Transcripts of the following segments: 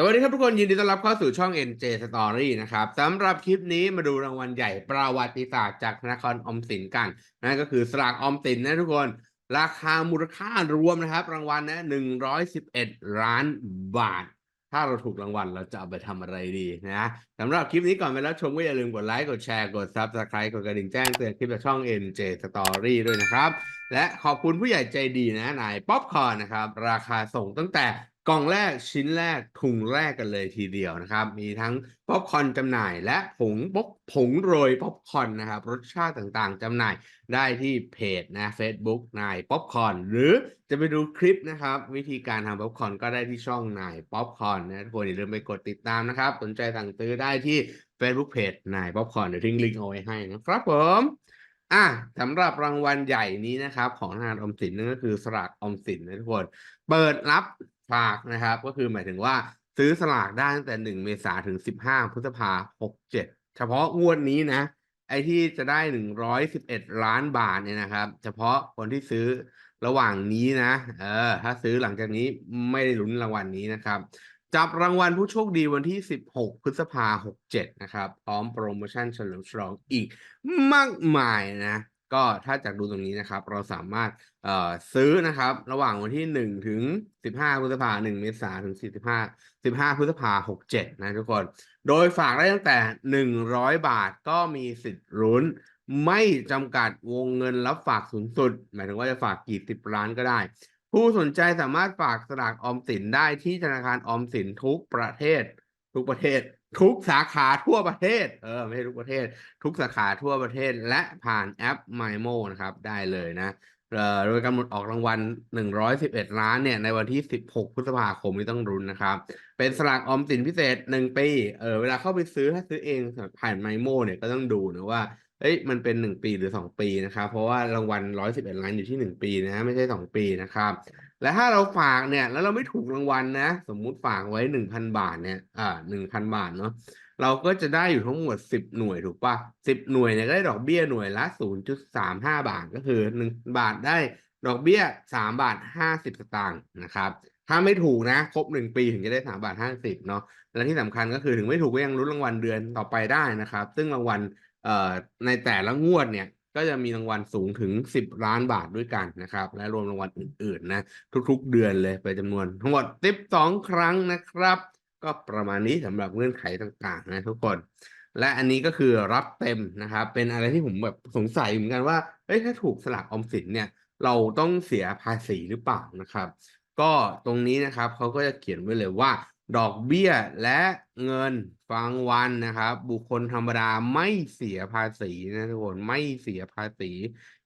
สวัสดีครับทุกคนยินดีต้อนรับเข้าสู่ช่อง NJ Story นะครับสำหรับคลิปนี้มาดูรางวัลใหญ่ประวัติศาสตร์จากธนาคารอมสินกันนั่นก็คือสลากออมสินนะทุกคน ราคามูลค่ารวมนะครับ รางวัลนะ111 ล้านบาท ถ้าเราถูกรางวัลเราจะเอาไปทำอะไรดีนะสำหรับคลิปนี้ก่อนไปแล้วชมก็อย่าลืมกดไลค์กดแชร์กด Subscribe กดกระดิ่งแจ้งเตือนคลิปจากช่อง NJ Story ด้วยนะครับและขอบคุณผู้ใหญ่ใจดีนะนายป๊อปคอร์นนะครับ ราคาส่งตั้งแต่ กล่องแรกชิ้นแรกถุงแรกกันเลยทีเดียวนะครับ มีทั้งป๊อปคอนจำหน่าย และผงป๊อกผงโรยป๊อปคอนนะครับ รสชาติต่างๆจำหน่ายได้ที่เพจนะ Facebook นายป๊อปคอนหรือจะไปดูคลิปนะครับ วิธีการทำป๊อปคอนก็ได้ที่ช่องนายป๊อปคอนนะทุกคนอย่าลืมไปกดติดตามนะครับ สนใจสั่งซื้อได้ที่ Facebook Page นายป๊อปคอนเดี๋ยวทิ้งลิงก์เอาไว้ให้นะครับผมอะสำหรับรางวัลใหญ่นี้นะครับ ของธนาคารอมสินนั่นก็คือสลากออมสินนะทุกคน เปิดรับ ฝากนะครับ ก็คือหมายถึงว่าซื้อสลากได้ตั้งแต่หนึ่งเมษาถึงสิบห้าพฤษภาหกเจ็ดเฉพาะงวดนี้นะ ไอ้ที่จะได้หนึ่งร้อยสิบเอ็ดล้านบาทเนี่ยนะครับ เฉพาะคนที่ซื้อระหว่างนี้นะ เออ ถ้าซื้อหลังจากนี้ไม่ได้ลุ้นรางวัลนี้นะครับ จับรางวัลผู้โชคดีวันที่ 16 พฤษภา67นะครับ พร้อมโปรโมชั่นเฉลิมฉลองอีกมากมายนะ ก็ถ้าจากดูตรงนี้นะครับ เราสามารถเอ่อซื้อนะครับ ระหว่างวันที่ 1 ถึง 15พฤษภา1เมษายนถึง 45 15พฤษภา67 นะทุกคน โดยฝากได้ตั้งแต่ 100 บาทก็มีสิทธิ์ลุ้นไม่จำกัดวงเงินรับฝากสูงสุด หมายถึงว่าจะฝากกี่สิบล้านก็ได้ ผู้สนใจสามารถฝากสลากออมสินได้ที่ธนาคารออมสินทุกประเทศ ทุกประเทศ ทุกสาขาทั่วประเทศ เออ ไม่ใช่ทุกประเทศ ทุกสาขาทั่วประเทศและผ่านแอป MyMo นะครับ ได้เลยนะโดยกำหนดออกรางวัล 111 ล้านเนี่ย ในวันที่ 16 พฤษภาคมนี้ต้องรุนนะครับ เป็นสลากออมสินพิเศษ 1 ปี เออ เวลาเข้าไปซื้อถ้าซื้อเองผ่าน MyMo เนี่ยก็ต้องดูนะว่า เอ้ย มันเป็นหนึ่งปีหรือสองปีนะครับ เพราะว่ารางวัลร้อยสิบเอ็ดล้านอยู่ที่หนึ่งปีนะ ไม่ใช่สองปีนะครับ และถ้าเราฝากเนี่ย แล้วเราไม่ถูกรางวัลนะ สมมุติฝากไว้หนึ่งพันบาทเนี่ยอ่าหนึ่งพันบาทเนาะเราก็จะได้อยู่ทั้งหมดสิบหน่วยถูกปะสิบหน่วยเนี่ยก็ได้ดอกเบี้ยหน่วยละศูนย์จุดสามห้าบาทก็คือหนึ่งบาทได้ดอกเบี้ยสามบาทห้าสิบสตางค์นะครับถ้าไม่ถูกนะครบหนึ่งปีถึงจะได้สามบาทห้าสิบเนาะและที่สำคัญก็คือถึงไม่ถูกก็ยังรุ้นรางวัลเดือนต่อไปได้นะครับ ซึ่งรางวัลเอ่อในแต่ละงวดเนี่ย ก็จะมีรางวัลสูงถึง 10 ล้านบาทด้วยกันนะครับ และรวมรางวัลอื่นๆนะทุกๆ เดือนเลยไปจำนวน ทั้งหมด 12 ครั้งนะครับ ก็ประมาณนี้สำหรับเงื่อนไขต่างๆ นะทุกคน และอันนี้ก็คือรับเต็มนะครับ เป็นอะไรที่ผมแบบสงสัยเหมือนกันว่าเอ้ยถ้าถูกสลากออมสินเนี่ย เราต้องเสียภาษีหรือเปล่านะครับ ก็ตรงนี้นะครับเขาก็จะเขียนไว้เลยว่า ดอกเบี้ยและเงินฟังวันนะครับ บุคคลธรรมดาไม่เสียภาษีนะทุกคนไม่เสียภาษี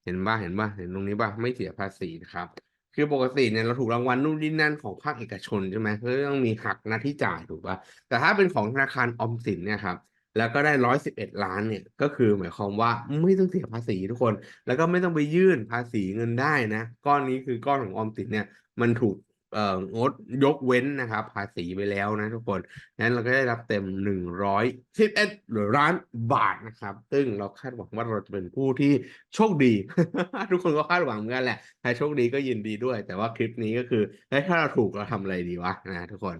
เห็นป่ะเห็นป่ะเห็นตรงนี้ป่ะไม่เสียภาษีนะครับ คือปกติเนี่ยเราถูกรางวัลนู่นนี่นั่นของภาคเอกชนใช่ไหมก็ต้องมีหักหน้าที่จ่ายถูกป่ะแต่ถ้าเป็นของธนาคารออมสินเนี่ยครับแล้วก็ได้ร้อยสิบเอ็ดล้านเนี่ยก็คือหมายความว่าไม่ต้องเสียภาษีทุกคน แล้วก็ไม่ต้องไปยื่นภาษีเงินได้นะ ก้อนนี้คือก้อนของออมสินเนี่ยมันถูก เอ่องดยกเว้นนะครับ ภาษีไปแล้วนะทุกคนนั้นเราก็ได้รับเต็มหนึ่งร้อยสิบเอ็ดล้านบาทนะครับ ซึ่งเราคาดหวังว่าเราจะเป็นผู้ที่โชคดี ทุกคนก็คาดหวังเหมือนกันแหละใครโชคดีก็ยินดีด้วย แต่ว่าคลิปนี้ก็คือเฮ้ยถ้าเราถูกเราทำอะไรดีวะนะทุกคน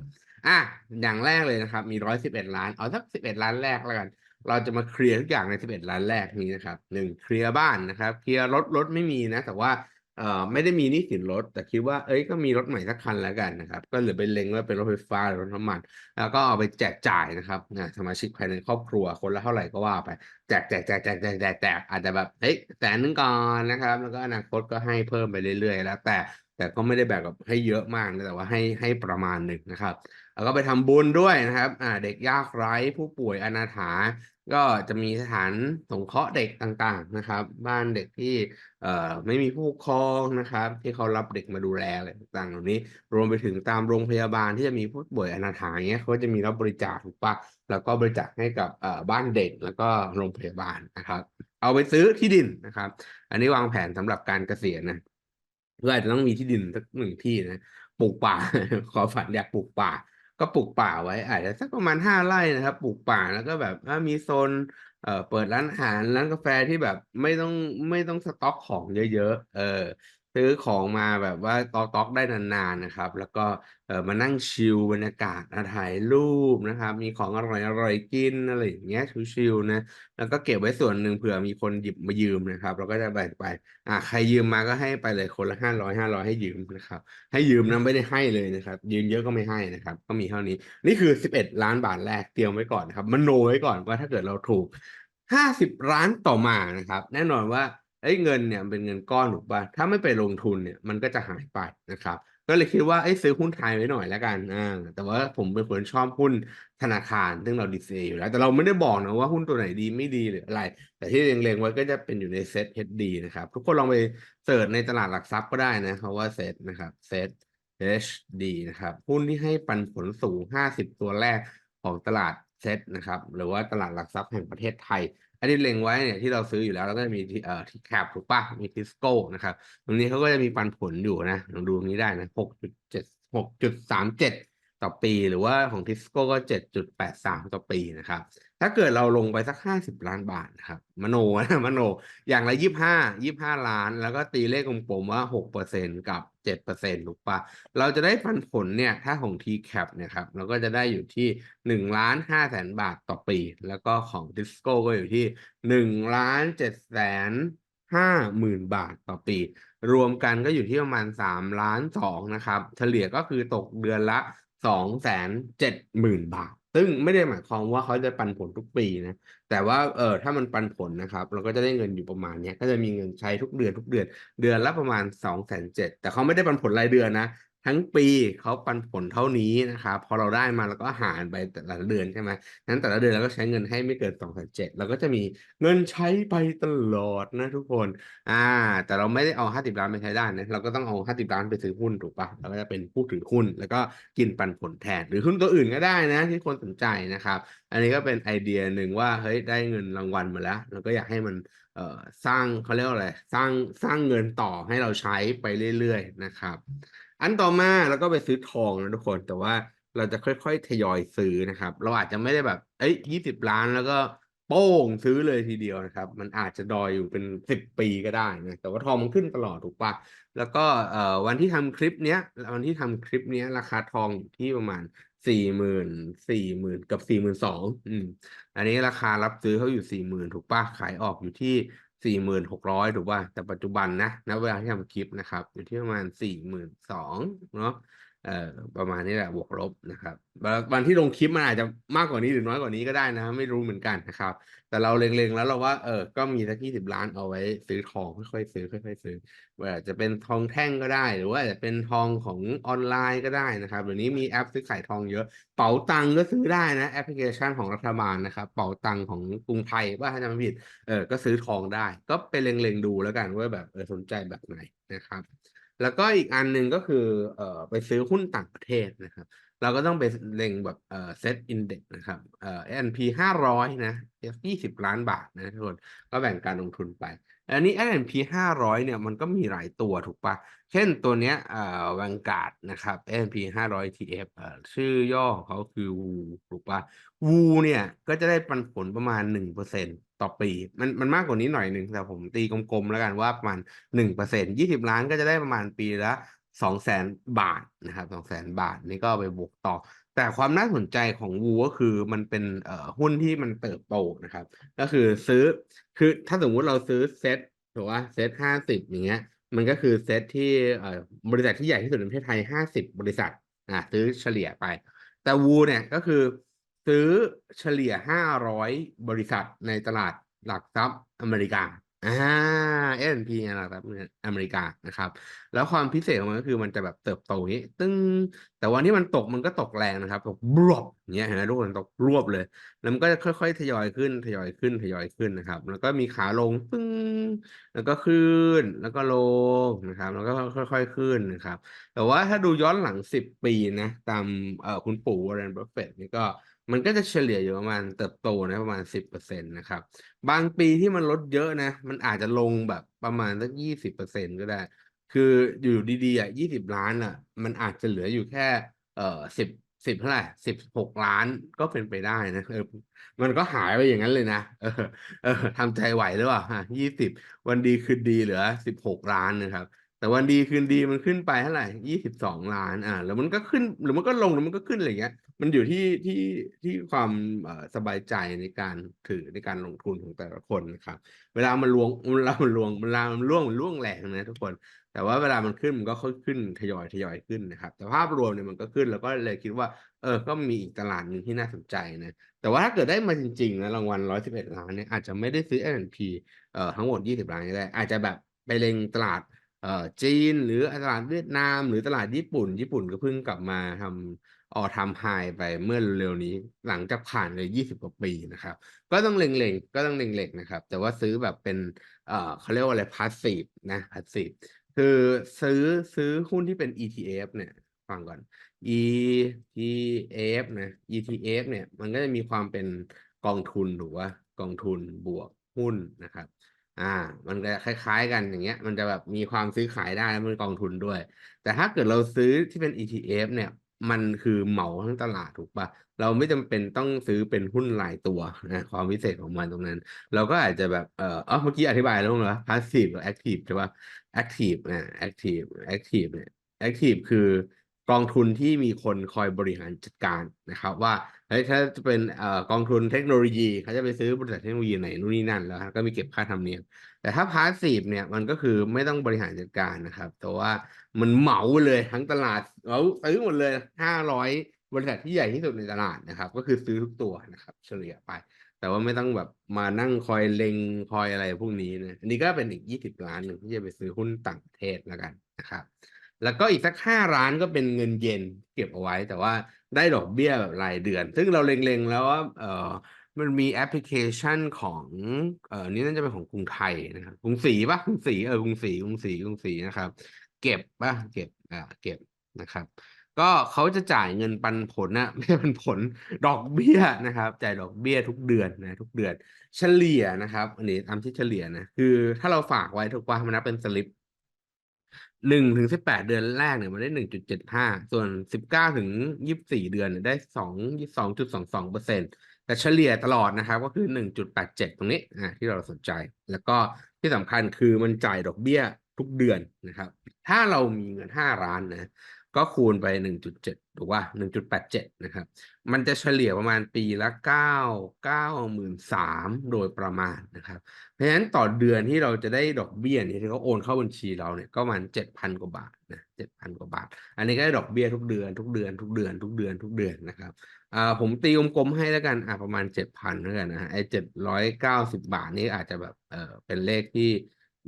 อะอย่างแรกเลยนะครับ มีร้อยสิบเอ็ดล้านเอาสักสิบเอ็ดล้านแรกแล้วกันเราจะมาเคลียร์ทุกอย่างในสิบเอ็ดล้านแรกนี้นะครับหนึ่งเคลียร์บ้านนะครับ เคลียร์รถรถไม่มีนะ แต่ว่า เอ่อไม่ได้มีหนี้สินรถ แต่คิดว่าเอ้ยก็มีรถใหม่สักคันแล้วกันนะครับ ก็เหลือไปเล็งว่าเป็นรถไฟฟ้าหรือรถน้ำมัน แล้วก็เอาไปแจกจ่ายนะครับนะสมาชิกภายในครอบครัวคนละเท่าไหร่ก็ว่าไปแจกแจกแจกแจกแจกแจกแจกอาจจะแบบเฮ้ยแสนนึงก่อนนะครับ แล้วก็อนาคตก็ให้เพิ่มไปเรื่อยๆ แล้ว แต่แต่ก็ไม่ได้แบบแบบให้เยอะมากนะแต่ว่าให้ให้ประมาณหนึ่งนะครับแล้วก็ไปทำบุญด้วยนะครับอ่าเด็กยากไร้ผู้ป่วยอนาถา ก็จะมีสถานสงเคราะห์เด็กต่างๆนะครับ บ้านเด็กที่เอ่อไม่มีผู้ปกครองนะครับ ที่เขารับเด็กมาดูแลอะไรต่างๆเหล่านี้ รวมไปถึงตามโรงพยาบาลที่จะมีผู้ป่วยอนาถาอย่างเงี้ยเขาจะมีรับบริจาคถูกปะแล้วก็บริจาคให้กับเอ่อบ้านเด็กแล้วก็โรงพยาบาลนะครับ เอาไปซื้อที่ดินนะครับ อันนี้วางแผนสำหรับการเกษียณนะเพื่ออาจจะต้องมีที่ดินสักหนึ่งที่นะปลูกป่า ขอฝันอยากปลูกป่า ก็ปลูกป่าไว้ อาจจะสักประมาณห้าไร่นะครับ ปลูกป่าแล้วก็แบบถ้ามีโซนเอ่อเปิดร้านอาหารร้านกาแฟที่แบบไม่ต้องไม่ต้องสต็อกของเยอะๆเออ ซื้อของมาแบบว่าต๊อกๆได้นานๆนะครับ แล้วก็เออมานั่งชิลบรรยากาศอ่าถ่ายรูปนะครับ มีของอร่อยๆกินอะไรอย่างเงี้ยชิลๆนะแล้วก็เก็บไว้ส่วนหนึ่งเผื่อมีคนหยิบมายืมนะครับเราก็จะแบ่งไปอ่าใครยืมมาก็ให้ไปเลยคนละ500 500ให้ยืมนะครับ ให้ยืมนะไม่ได้ให้เลยนะครับ ยืมเยอะก็ไม่ให้นะครับ ก็มีเท่านี้ นี่คือ11,000,000บาทแรกเตรียมไว้ก่อนนะครับมโนไว้ก่อนว่าถ้าเกิดเราถูก50,000,000ต่อมานะครับ แน่นอนว่า เฮ้เงินเนี่ยเป็นเงินก้อนถูกเปล่าถ้าไม่ไปลงทุนเนี่ยมันก็จะหายไปนะครับ ก็เลยคิดว่าเฮ้ซื้อหุ้นไทยไว้หน่อยแล้วกันอาแต่ว่าผมเป็นคนชอบหุ้นธนาคารซึ่งเรา DCA อยู่แล้ว แต่เราไม่ได้บอกนะว่าหุ้นตัวไหนดีไม่ดีหรืออะไร แต่ที่เล็งๆไว้ก็จะเป็นอยู่ใน ZHD นะครับ ทุกคนลองไปเซิร์ชในตลาดหลักทรัพย์ก็ได้นะคำว่า Z นะครับ ZHD นะครับหุ้นที่ให้ปันผลสูง 50 ตัวแรกของตลาด Z นะครับหรือว่าตลาดหลักทรัพย์แห่งประเทศไทย ไอ้ที่เล็งไว้เนี่ยที่เราซื้ออยู่แล้วเราก็จะมีที่อที่แคปถูกปะมีทิสโก้นะครับตรงนี้เขาก็จะมีปันผลอยู่นะลองดูตรงนี้ได้นะหกจุดเจ็ดหกจุดสามเจ็ด ต่อปีหรือว่าของ Tisco ก็ 7.83 ต่อปีนะครับ ถ้าเกิดเราลงไปสัก 50,000,000บาทนะครับ มโนนะมโน อย่างละ 25 25,000,000แล้วก็ตีเลขกลมๆว่า 6%กับ 7%ถูกเปล่าเราจะได้ปันผลเนี่ย ถ้าของ TCAP เนี่ยครับ เราก็จะได้อยู่ที่1,500,000บาทต่อปี แล้วก็ของ Tisco ก็อยู่ที่1,750,000บาทต่อปี รวมกันก็อยู่ที่ประมาณ3,200,000นะครับ เฉลี่ยก็คือตกเดือนละ สองแสนเจ็ดหมื่นบาท ซึ่งไม่ได้หมายความว่าเขาจะปันผลทุกปีนะ แต่ว่าเออถ้ามันปันผลนะครับ เราก็จะได้เงินอยู่ประมาณเนี้ยก็จะมีเงินใช้ทุกเดือนทุกเดือน เดือนละประมาณสองแสนเจ็ดแต่เขาไม่ได้ปันผลรายเดือนนะ ทั้งปีเขาปันผลเท่านี้นะครับพอเราได้มาเราก็หารไปแต่ละเดือนใช่ไหมงั้นแต่ละเดือนเราก็ใช้เงินให้ไม่เกิน270,000เจ็ดเราก็จะมีเงินใช้ไปตลอดนะทุกคนอ่าแต่เราไม่ได้เอา50,000,000ไปใช้ได้นะเราก็ต้องเอา50,000,000ไปซื้อหุ้นถูกปล่าเราก็จะเป็นผู้ถือหุ้นแล้วก็กินปันผลแทน หรือหุ้นตัวอื่นก็ได้นะที่คนสนใจนะครับ อันนี้ก็เป็นไอเดียหนึ่งว่าเฮ้ยได้เงินรางวัลมาแล้วเราก็อยากให้มันเอ่อสร้างเขาเรียกว่าอะไรสร้างสร้างเงินต่อให้เราใช้ไปเรื่อย ๆ นะครับ อันต่อมาเราก็ไปซื้อทองนะทุกคน แต่ว่าเราจะค่อยๆทยอยซื้อนะครับ เราอาจจะไม่ได้แบบเฮ้ย20,000,000แล้วก็โป้งซื้อเลยทีเดียวนะครับ มันอาจจะดอยอยู่เป็น10ปีก็ได้นะแต่ว่าทองมันขึ้นตลอดถูกปล่าแล้วก็เอ่อวันที่ทำคลิปเนี้ยวันที่ทำคลิปเนี้ยราคาทองอยู่ที่ประมาณ40,000 40,000เกือบ42,000อืมอันนี้ราคารับซื้อเขาอยู่40,000ถูกปล่าขายออกอยู่ที่ สี่หมื่นหกร้อยถูกป่ะแต่ปัจจุบันนะณเวลาที่ทำคลิปนะครับ อยู่ที่ประมาณสี่หมื่นสองเนาะ เอ่อประมาณนี้แหละบวกลบนะครับวันที่ลงคลิปมันอาจจะมากกว่านี้หรือน้อยกว่านี้ก็ได้นะ ไม่รู้เหมือนกันนะครับ แต่เราเล็งๆแล้วเราว่าเออก็มีสัก20,000,000เอาไว้ซื้อทองค่อยๆซื้อค่อยๆซื้อว่าอาจจะเป็นทองแท่งก็ได้ หรือว่าอาจจะเป็นทองของออนไลน์ก็ได้นะครับเดี๋ยวนี้มีแอปซื้อขายทองเยอะเป๋าตังก็ซื้อได้นะแอปพลิเคชันของรัฐบาลนะครับ เป๋าตังของกรุงไทยเปล่าถ้าจำไม่ผิดเออก็ซื้อทองได้ ก็ไปเล็งๆดูแล้วกันว่าแบบเออสนใจแบบไหนนะครับ แล้วก็อีกอันหนึ่งก็คือเอ่อไปซื้อหุ้นต่างประเทศนะครับ เราก็ต้องไปเล็งแบบเอ่อ Set Index นะครับเอ่อ S&P 500 นะยี่สิบล้านบาทนะทุกคนก็แบ่งการลงทุนไป อันนี้ S&P 500 เนี่ยมันก็มีหลายตัวถูกปล่าเช่นตัวเนี้ยอ่า Vanguard นะครับ S&P 500 ETF เอ่อชื่อย่อของเขาคือ WU ถูกปล่า WU เนี่ยก็จะได้ปันผลประมาณ 1%ต่อปี มันมันมากกว่านี้หน่อยหนึ่งแต่ผมตีกลมๆแล้วกันว่าประมาณ 1% 20,000,000ก็จะได้ประมาณปีละ200,000 บาทนะครับ200,000 บาท นี่ก็ไปบวกต่อ แต่ความน่าสนใจของ WU ก็คือมันเป็นเอ่อหุ้นที่มันเติบโตนะครับ ก็คือซื้อคือถ้าสมมุติเราซื้อเซ็ตถูกเปล่าเซ็ต50อย่างเงี้ย มันก็คือเซ็ตที่เอ่อบริษัทที่ใหญ่ที่สุดในประเทศไทย50บบริษัทอ่าซื้อเฉลี่ยไป แต่ WU เนี่ยก็คือซื้อเฉลี่ย500บริษัทในตลาดหลักทรัพย์อเมริกา อ่า S&P หลักทรัพย์อเมริกานะครับ แล้วความพิเศษของมันก็คือมันจะแบบเติบโตอย่างงี้ ตึ้งแต่วันที่มันตกมันก็ตกแรงนะครับ ตกบรวบอย่างเงี้ยเห็นไหมทุกคนตกรวบเลย แล้วมันก็จะค่อยๆ ทยอยขึ้น ทยอยขึ้น ทยอยขึ้นนะครับ แล้วก็มีขาลงตึ้งแล้วก็ขึ้น แล้วก็ลงนะครับ แล้วก็ค่อยๆขึ้นนะครับ แต่ว่าถ้าดูย้อนหลัง10ปีนะ ตามเอ่อคุณปู่ Warren Buffett นี่ก็ มันก็จะเฉลี่ยอยู่ประมาณเติบโตนะประมาณ10%นตนะครับ บางปีที่มันลดเยอะนะ มันอาจจะลงแบบประมาณสัก20%ก็ได้ คืออยู่ดีๆอะ20,000,000อะมันอาจจะเหลืออยู่แค่เอ่อ10 10เท่าไร16,000,000ก็เป็นไปได้นะเออมันก็หายไปอย่างงั้นเลยนะเออเออทำใจไหวหรือเปล่าอา20วันดีคืนดีเหลือ16,000,000นะครับ แต่วันดีคืนดีมันขึ้นไปเท่าไหร่ยี่สิบสองล้าน อ่า แล้วมันก็ขึ้นหรือมันก็ลงหรือมันก็ขึ้นอะไรอย่างเงี้ย มันอยู่ที่ที่ที่ความเอ่อสบายใจในการถือในการลงทุนของแต่ละคนนะครับ เวลามันลวงเวลามันลวงเวลามันล่วงมันล่วงแรงนะทุกคน แต่ว่าเวลามันขึ้นมันก็ค่อยขึ้นทยอยทยอยขึ้นนะครับ แต่ภาพรวมเนี่ยมันก็ขึ้นแล้วก็เลยคิดว่า เออ ก็มีอีกตลาดหนึ่งที่น่าสนใจนะ แต่ว่าถ้าเกิดได้มาจริงๆนะรางวัลร้อยสิบเอ็ดล้านเนี่ยอาจจะไม่ได้ซื้อ S&P เอ่อทั้งหมดยี่สิบล้านก็ได้อาจจะแบบไปเล็งตลาด จีนหรือตลาดเวียดนาม หรือตลาดญี่ปุ่น ญี่ปุ่นก็เพิ่งกลับมาทำออทำไฮไปเมื่อเร็วๆนี้หลังจากผ่านเลยยี่สิบกว่าปีนะครับ ก็ต้องเล็งๆก็ต้องเล็งๆนะครับ แต่ว่าซื้อแบบเป็นเออเขาเรียกว่าอะไรพาสซีฟนะพาสซีฟคือซื้อซื้อหุ้นที่เป็น ETF เนี่ยฟังก่อน ETF นะ ETF เนี่ยมันก็จะมีความเป็นกองทุนหรือว่ากองทุนบวกหุ้นนะครับ อ่า มันจะคล้าย ๆ กันอย่างเงี้ย มันจะแบบมีความซื้อขายได้แล้วมันกองทุนด้วย แต่ถ้าเกิดเราซื้อที่เป็น ETF เนี่ย มันคือเหมาทั้งตลาดถูกปะเราไม่จำเป็นต้องซื้อเป็นหุ้นรายตัวนะความพิเศษของมันตรงนั้น เราก็อาจจะแบบเอออ๋อเมื่อกี้อธิบายแล้วเหรอ passive หรือ active ใช่ปะ active อ่า active active เนี่ย active คือกองทุนที่มีคนคอยบริหารจัดการนะครับว่า ถ้าจะเป็นอกองทุนเทคโนโลยีเขาจะไปซื้อบริษัทเทคโนโลยีไหนนู่นนี่นั่นแล้วก็มีเก็บค่าธรรมเนียมแต่ถ้าพาสซีฟเนี่ยมันก็คือไม่ต้องบริหารจัดการนะครับ แต่ว่ามันเหมาเลยทั้งตลาดเอาซื้อหมดเลยห้าร้อยบริษัทที่ใหญ่ที่สุดในตลาดนะครับ ก็คือซื้อทุกตัวนะครับ เฉลี่ยไป แต่ว่าไม่ต้องแบบมานั่งคอยเล็งคอยอะไรพวกนี้นะอันนี้ก็เป็นอีกยี่สิบล้านหนึ่งที่จะไปซื้อหุ้นต่างประเทศแล้วกันนะครับ แล้วก็อีกสักห้าล้านก็เป็นเงินเย็นเก็บเอาไว้แต่ว่า ได้ดอกเบี้ยแบบรายเดือน ซึ่งเราเล็งๆแล้วว่าเออมันมีแอปพลิเคชันของเออนี่น่าจะเป็นของกรุงไทยนะครับกรุงศรีปะกรุงศรีเออกรุงศรีกรุงศรีกรุงศรีนะครับ เก็บปะเก็บอ่าเก็บนะครับก็เขาจะจ่ายเงินปันผลนะไม่ใช่ปันผลดอกเบี้ยนะครับ จ่ายดอกเบี้ยทุกเดือนนะทุกเดือน เฉลี่ยนะครับ อันนี้ตามที่เฉลี่ยนะคือ ถ้าเราฝากไว้ถูกป่ะมันนับเป็นสลิป หนึ่งถึงสิบแปดเดือนแรกเนี่ยมันได้หนึ่งจุดเจ็ดห้าส่วนสิบเก้าถึงยี่สิบสี่เดือนเนี่ยได้สองสองจุดสองสองเปอร์เซ็นต์แต่เฉลี่ยตลอดนะครับ ก็คือหนึ่งจุดแปดเจ็ดตรงนี้อ่าที่เราสนใจ แล้วก็ที่สำคัญคือมันจ่ายดอกเบี้ยทุกเดือนนะครับ ถ้าเรามีเงินห้าล้านนะ ก็คูณไปหนึ่งจุดเจ็ดถูกว่าหนึ่งจุดแปดเจ็ดนะครับ มันจะเฉลี่ยประมาณปีละเก้าเก้าหมื่นสามโดยประมาณนะครับ เพราะฉะนั้นต่อเดือนที่เราจะได้ดอกเบี้ยนี่ที่เขาโอนเข้าบัญชีเราเนี่ยก็มาณเจ็ดพันกว่าบาทนะเจ็ดพันกว่าบาท อันนี้ก็ได้ดอกเบี้ยทุกเดือน ทุกเดือน ทุกเดือน ทุกเดือน ทุกเดือนนะครับอ่าผมตีกลมๆให้แล้วกันอ่าประมาณเจ็ดพันแล้วกันนะฮะไอ้เจ็ดร้อยเก้าสิบบาทนี้อาจจะแบบเออเป็นเลขที่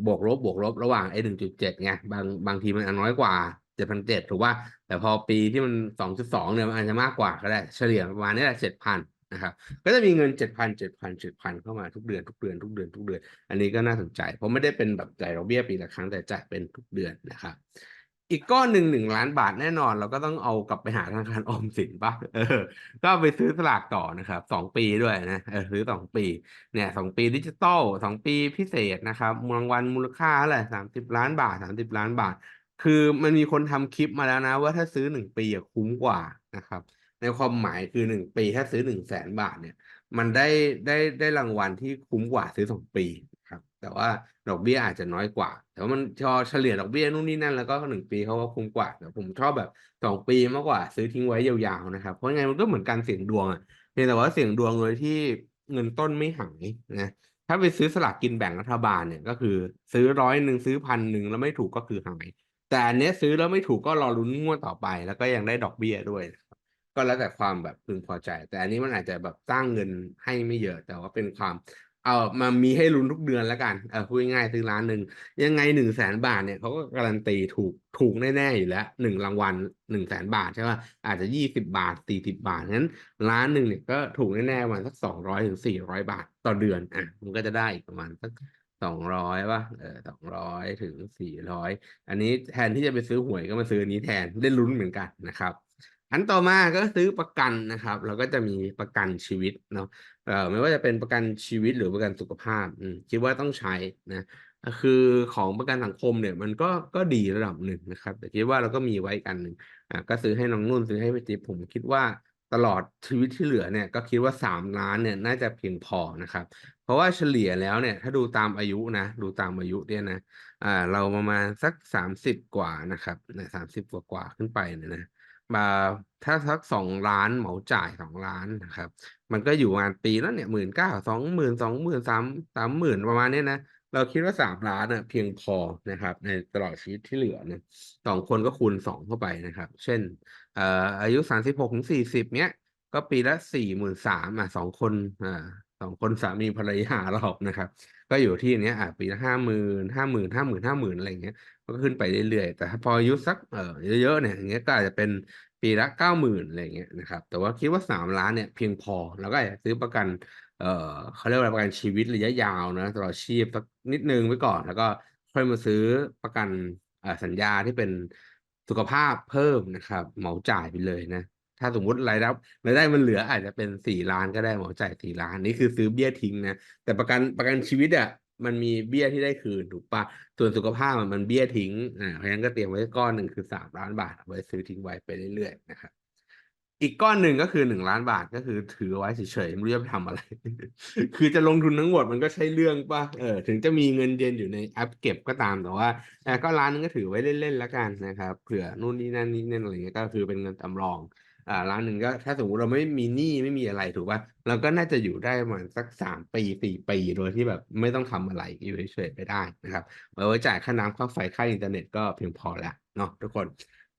บวกลบบวกลบระหว่างไอ้หนึ่งจุดเจ็ดไงบางบางทีมันอาจน้อยกว่า เจ็ดพันเจ็ดถูกว่า แต่พอปีที่มันสองจุดสองเนี่ยมันอาจจะมากกว่าก็ได้ เฉลี่ยประมาณนี้แหละเจ็ดพันนะครับ ก็จะมีเงินเจ็ดพันเจ็ดพันเจ็ดพันเข้ามาทุกเดือนทุกเดือนทุกเดือนทุกเดือน อันนี้ก็น่าสนใจ เพราะไม่ได้เป็นแบบจ่ายดอกเบี้ยปีละครั้งแต่จ่ายเป็นทุกเดือนนะครับอีกก้อนหนึ่งหนึ่งล้านบาทแน่นอน เราก็ต้องเอากลับไปหาธนาคารออมสินปะเออ ก็ไปซื้อสลากต่อนะครับสองปีด้วยนะเออซื้อสองปีเนี่ยสองปีดิจิตอลสองปีพิเศษนะครับรางวัลมูลค่าอะไรสามสิบล้านบาทสามสิบล้านบาท คือมันมีคนทำคลิปมาแล้วนะ ว่าถ้าซื้อหนึ่งปีอะคุ้มกว่านะครับ ในความหมายคือหนึ่งปีถ้าซื้อหนึ่งแสนบาทเนี่ย มันได้ได้ได้รางวัลที่คุ้มกว่าซื้อสองปีครับ แต่ว่าดอกเบี้ยอาจจะน้อยกว่า แต่ว่ามันพอเฉลี่ยดอกเบี้ยนู่นนี่นั่นแล้วก็หนึ่งปีเขาก็คุ้มกว่าแต่ผมชอบแบบสองปีมากกว่าซื้อทิ้งไว้ยาวๆนะครับเพราะไงมันก็เหมือนการเสี่ยงดวงอะเพียงแต่ว่าเสี่ยงดวงโดยที่เงินต้นไม่หายนะถ้าไปซื้อสลากกินแบ่งรัฐบาลเนี่ยก็คือซื้อร้อยหนึ่งซื้อพันหนึ่งแล้วไม่ถูกก็คือหาย แต่อันเนี้ยซื้อแล้วไม่ถูกก็รอลุ้นงวดต่อไป แล้วก็ยังได้ดอกเบี้ยด้วยนะครับก็แล้วแต่ความแบบพึงพอใจ แต่อันนี้มันอาจจะแบบสร้างเงินให้ไม่เยอะ แต่ว่าเป็นความ เอามามีให้ลุ้นทุกเดือนแล้วกันเออพูดง่ายๆซื้อล้านหนึ่งยังไงหนึ่งแสนบาทเนี่ยเขาก็การันตีถูกถูกแน่ๆอยู่แล้วหนึ่งรางวัลหนึ่งแสนบาทใช่ป่ะอาจจะยี่สิบาทสี่สิบาทงั้นล้านหนึ่งเนี่ยก็ถูกแน่ๆประมาณสักสองร้อยถึงสี่ร้อยบาทต่อเดือนอะมันก็จะได้อีกประมาณสัก สองร้อยป่ะเออสองร้อยถึงสี่ร้อยอันนี้แทนที่จะไปซื้อหวยก็มาซื้ออันนี้แทนได้ลุ้นเหมือนกันนะครับ อันต่อมาก็ซื้อประกันนะครับ เราก็จะมีประกันชีวิตเนาะเอ่อไม่ว่าจะเป็นประกันชีวิตหรือประกันสุขภาพคิดว่าต้องใช้นะคือของประกันสังคมเนี่ยมันก็ก็ดีระดับหนึ่งนะครับ แต่คิดว่าเราก็มีไว้กันหนึ่งอ่าก็ซื้อให้น้องนุ่นซื้อให้พี่จิ๊บผมคิดว่า ตลอดชีวิตที่เหลือเนี่ยก็คิดว่า3,000,000เนี่ยน่าจะเพียงพอนะครับ เพราะว่าเฉลี่ยแล้วเนี่ยถ้าดูตามอายุนะดูตามอายุเนี่ยนะอ่าเราประมาณสัก 30 กว่านะครับเนี่ย30กว่าขึ้นไปเนี่ยนะอ่าถ้าสัก2,000,000เหมาจ่าย2,000,000นะครับ มันก็อยู่ประมาณปีละเนี่ย19,000 20,000 20,000 3 30,000ประมาณเนี้ยนะเราคิดว่า3,000,000อะเพียงพอนะครับ ในตลอดชีวิตที่เหลือเนี่ย2คนก็คูณ2เข้าไปนะครับ เช่น เอ่ออายุ36-40เงี้ย ก็ปีละ43,000อ่า2คนอ่า2คนสามีภรรยาเรานะครับ ก็อยู่ที่เนี้ยอ่าปีละ50,000 50,000 50,000 50,000อะไรอย่างเงี้ยมันก็ขึ้นไปเรื่อยๆแต่พออายุสักเอ่อเยอะๆเนี่ยอย่างเงี้ยก็อาจจะเป็นปีละ90,000อะไรอย่างเงี้ยนะครับ แต่ว่าคิดว่า3,000,000เนี่ยเพียงพอเราก็อาจจะซื้อประกันเอ่อเขาเรียกว่าประกันชีวิตระยะยาวนะตลอดชีพสักนิดนึงไว้ก่อน แล้วก็ค่อยมาซื้อประกันอ่าสัญญาที่เป็น สุขภาพเพิ่มนะครับ เหมาจ่ายไปเลยนะ ถ้าสมมุติรายรับรายได้มันเหลืออาจจะเป็นสี่ล้านก็ได้เหมาจ่ายสี่ล้านนี่คือซื้อเบี้ยทิ้งนะแต่ประกันประกันชีวิตอะมันมีเบี้ยที่ได้คืนถูกปล่าส่วนสุขภาพมันเบี้ยทิ้งอ่าเพราะงั้นก็เตรียมไว้ก้อนหนึ่งคือสามล้านบาทไว้ซื้อทิ้งไว้ไปเรื่อยๆนะครับ อีกก้อนหนึ่งก็คือ1,000,000บาทก็คือถือไว้เฉยๆไม่รู้จะไปทำอะไร คือจะลงทุนทั้งหมดมันก็ใช่เรื่องปล่าเออถึงจะมีเงินเย็นอยู่ในแอปเก็บก็ตามแต่ว่าแอ่ก็ล้านนึงก็ถือไว้เล่นๆแล้วกันนะครับเผื่อนู่นนี่นั่นนี่นั่นอะไรเงี้ยก็คือเป็นเงินสำรองอ่าล้านหนึ่งก็ถ้าสมมติเราไม่มีหนี้ไม่มีอะไรถูกปล่าเราก็น่าจะอยู่ได้ประมาณสัก3ปี4ปีโดยที่แบบไม่ต้องทำอะไรอยู่เฉยๆไปได้นะครับเอาไว้จ่ายค่าน้ำค่าไฟค่าอินเทอร์เน็ตก็เพียงพอแล้วเนาะทุกคน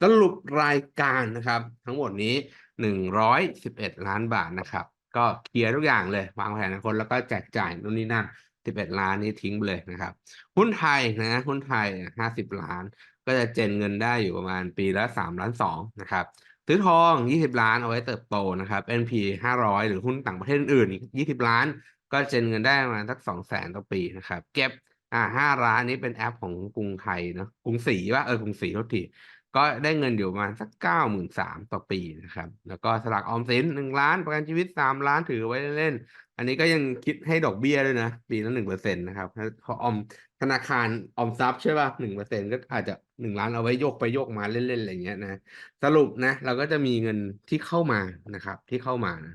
สรุปรายการนะครับ ทั้งหมดนี้ 111,000,000บาทนะครับ ก็เคลียร์ทุกอย่างเลยวางแผนอนาคตแล้วก็แจกจ่ายนู่นนี่นั่น 11,000,000นี้ทิ้งไปเลยนะครับ หุ้นไทยนะหุ้นไทย 50,000,000ก็จะเจนเงินได้อยู่ประมาณปีละ3,200,000นะครับซื้อทอง 20,000,000เอาไว้เติบโตนะครับ S&P 500 หรือหุ้นต่างประเทศอื่นอีก20,000,000ก็เจนเงินได้ประมาณสัก200,000ต่อปีนะครับ เก็บอ่า5,000,000นี้เป็นแอปของกรุงไทยเนาะกรุงศรีเปล่าเออกรุงศรีโทษที ก็ได้เงินอยู่ประมาณสัก93,000ต่อปีนะครับ แล้วก็สลากออมสิน1,000,000ประกันชีวิต3,000,000ถือไว้เล่นๆอันนี้ก็ยังคิดให้ดอกเบี้ยด้วยนะ ปีละ1%นต์นะครับถ้าพอออมธนาคารออมทรัพย์ใช่ป่ะหนึ่งเปล่า1%ก็อาจจะ1,000,000เอาไว้โยกไปโยกมาเล่นๆอะไรเงี้ยนะ สรุปนะ เราก็จะมีเงินที่เข้ามานะครับ ที่เข้ามานะ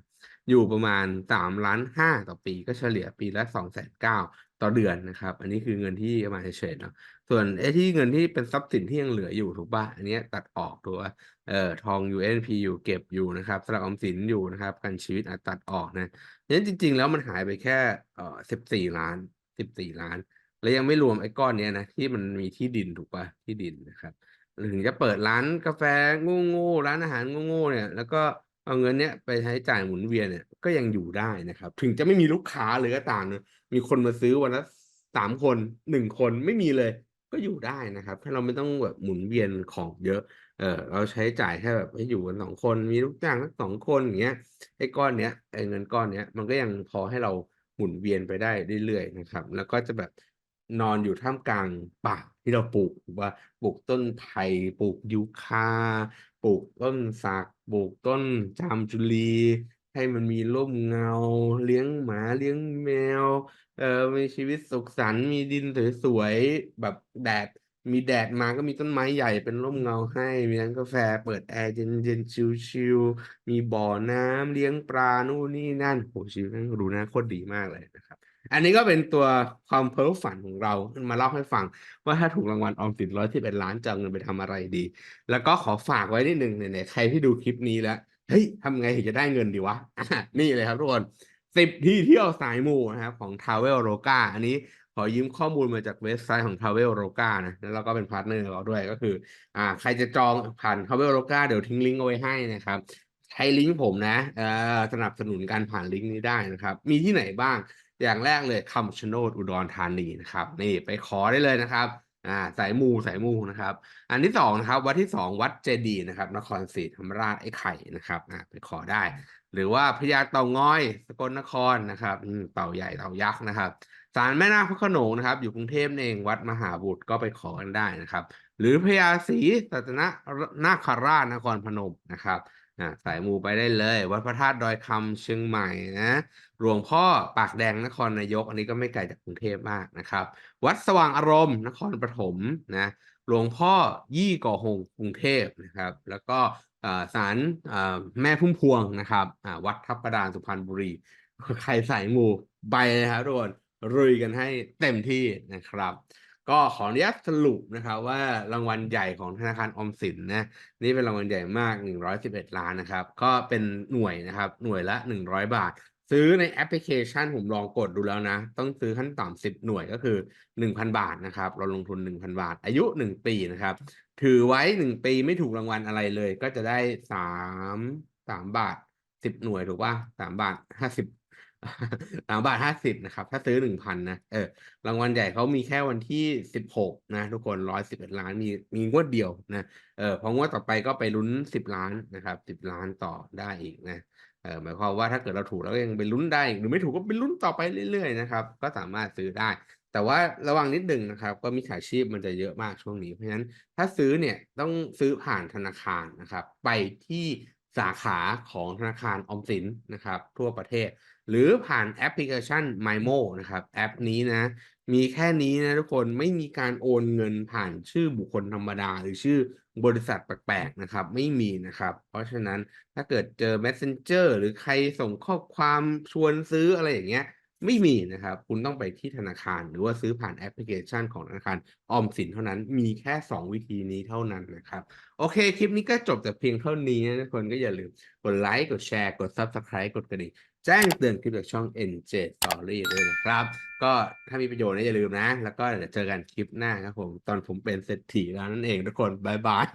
อยู่ประมาณ3,500,000ต่อปีก็เฉลี่ยปีละ290,000ต่อเดือนนะครับ อันนี้คือเงินที่มาเฉยๆเนาะ ส่วนไอ้ที่เงินที่เป็นทรัพย์สินที่ยังเหลืออยู่ถูกเปล่าอันนี้ตัดออกถูกเอ่อทองอยู่ S&P อยู่เก็บอยู่นะครับสลากออมสินอยู่นะครับกันชีวิตอาจตัดออกนะงั้นจริง ๆ แล้วมันหายไปแค่เอ่อ14,000,000 14,000,000แล้วยังไม่รวมไอ้ก้อนเนี้ยนะที่มันมีที่ดินถูกเปล่าที่ดินนะครับถึงจะเปิดร้านกาแฟโง่ๆร้านอาหารโง่ๆเนี่ย แล้วก็เอาเงินเนี้ยไปใช้จ่ายหมุนเวียนเนี่ยก็ยังอยู่ได้นะครับ ถึงจะไม่มีลูกค้าเลยก็ตามนะมีคนมาซื้อวันละ3คน1คนไม่มีเลย ก็อยู่ได้นะครับ ถ้าเราไม่ต้องแบบหมุนเวียนของเยอะ เออเราใช้จ่ายแค่แบบเฮ้อยู่กัน2คนมีลูกจ้างสัก2คนอย่างเงี้ยไอ้ก้อนเนี้ยไอ้เงินก้อนเนี้ยมันก็ยังพอให้เราหมุนเวียนไปได้เรื่อยๆนะครับ แล้วก็จะแบบนอนอยู่ท่ามกลางป่าที่เราปลูกถูกเปล่าปลูกต้นไผ่ปลูกยูคาปลูกต้นสักปลูกต้นจามจุลี ให้มันมีร่มเงา เลี้ยงหมาเลี้ยงแมว เอ่อมีชีวิตสุขสันต์มีดินสวยๆแบบแดด มีแดดมาก็มีต้นไม้ใหญ่เป็นร่มเงาให้ มีร้านกาแฟเปิดแอร์เย็นๆชิลๆมีบ่อน้ำเลี้ยงปลานู่นนี่นั่นโอ้ชีวิตแม่งดูน่าโคตรดีมากเลยนะครับ อันนี้ก็เป็นตัวความเพ้อฝันของเรามาเล่าให้ฟัง ว่าถ้าถูกรางวัลออมสิน111,000,000จะเอาเงินไปทำอะไรดี แล้วก็ขอฝากไว้นิดหนึ่งไหนๆใครที่ดูคลิปนี้แล้ว เฮ้ยทำไงถึงจะได้เงินดีวะนี่เลยครับทุกคน10ที่เที่ยวสายมูนะครับของ Traveloka อันนี้ขอยืมข้อมูลมาจากเว็บไซต์ของ Traveloka นะแล้วเราก็เป็นพาร์ตเนอร์เขาด้วยก็คืออ่าใครจะจองผ่าน Traveloka เดี๋ยวทิ้งลิงก์เอาไว้ให้นะครับใช้ลิงก์ผมนะเอ่อสนับสนุนการผ่านลิงก์นี้ได้นะครับ มีที่ไหนบ้างอย่างแรกเลยคำชะโนดอุดรธานีนะครับนี่ไปขอได้เลยนะครับ อ่าสายมูสายมูนะครับ อันที่2นะครับ วัดที่2วัดเจดีนะครับ นครศรีธรรมราชไอ้ไข่นะครับอ่าไปขอได้ หรือว่าพญาเต่างอย สกลนครนะครับอืมเต่าใหญ่เต่ายักษ์นะครับศาลแม่นาคพระขนงนะครับ อยู่กรุงเทพเองวัดมหาบุตรก็ไปขอกันได้นะครับ หรือพญาศรีสัตนนาคราชนครพนมนะครับ สายมูไปได้เลย วัดพระธาตุดอยคำเชียงใหม่นะหลวงพ่อปากแดงนครนายก อันนี้ก็ไม่ไกลจากกรุงเทพมากนะครับ วัดสว่างอารมณ์ นครปฐมนะหลวงพ่อยี่ก่อหงกรุงเทพนะครับ แล้วก็อ่าศาลแม่พุ่มพวงนะครับวัดทับกระดานสุพรรณบุรี ใครสายมูไปเลยครับทุกคนรุยกันให้เต็มที่นะครับ ก็ขออนุญาตสรุปนะครับว่ารางวัลใหญ่ของธนาคารออมสินนะนี่เป็นรางวัลใหญ่มาก 111 ล้านนะครับ ก็เป็นหน่วยนะครับ หน่วยละ 100 บาท ซื้อในแอปพลิเคชันผมลองกดดูแล้วนะ ต้องซื้อขั้นต่ำ10 หน่วยก็คือ 1,000 บาทนะครับ เราลงทุน 1,000 บาท อายุ 1 ปีนะครับ ถือไว้ 1 ปีไม่ถูกรางวัลอะไรเลย ก็จะได้ 3 3 บาท 10 หน่วยถูกป่ะ3บาท 50 สามบาทห้าสิบนะครับ ถ้าซื้อหนึ่งพันนะเออรางวัลใหญ่เขามีแค่วันที่สิบหกนะ ทุกคนร้อยสิบเอ็ดล้านมีมีงวดเดียวนะเออพองวดต่อไปก็ไปลุ้นสิบล้านนะครับสิบล้านต่อได้อีกนะเออหมายความว่าถ้าเกิดเราถูกแล้วยังไปลุ้นได้อีกหรือไม่ถูกก็ไปลุ้นต่อไปเรื่อยๆนะครับก็สามารถซื้อได้ แต่ว่าระวังนิดหนึ่งนะครับ ก็มิจฉาชีพมันจะเยอะมากช่วงนี้เพราะฉะนั้นถ้าซื้อเนี่ยต้องซื้อผ่านธนาคารนะครับ ไปที่สาขาของธนาคารออมสินนะครับ ทั่วประเทศ หรือผ่านแอปพลิเคชัน MyMo นะครับแอปนี้นะ มีแค่นี้นะทุกคนไม่มีการโอนเงินผ่านชื่อบุคคลธรรมดา หรือชื่อบริษัทแปลกๆนะครับ ไม่มีนะครับ เพราะฉะนั้นถ้าเกิดเจอ Messenger หรือใครส่งข้อความชวนซื้ออะไรอย่างเงี้ยไม่มีนะครับ คุณต้องไปที่ธนาคาร หรือว่าซื้อผ่านแอปพลิเคชันของธนาคารออมสินเท่านั้น มีแค่ 2 วิธีนี้เท่านั้นนะครับ โอเค คลิปนี้ก็จบแต่เพียงเท่านี้นะทุกคนก็อย่าลืมกดไลค์ กดแชร์ กด Subscribe กดกระดิ่ง แจ้งเตือนคลิปจากช่อง NJ Story ด้วยนะครับ ก็ถ้ามีประโยชน์นะอย่าลืมนะ แล้วก็เดี๋ยวเจอกันคลิปหน้าครับผม ตอนผมเป็นเศรษฐีแล้วนั่นเองทุกคน บ๊ายบาย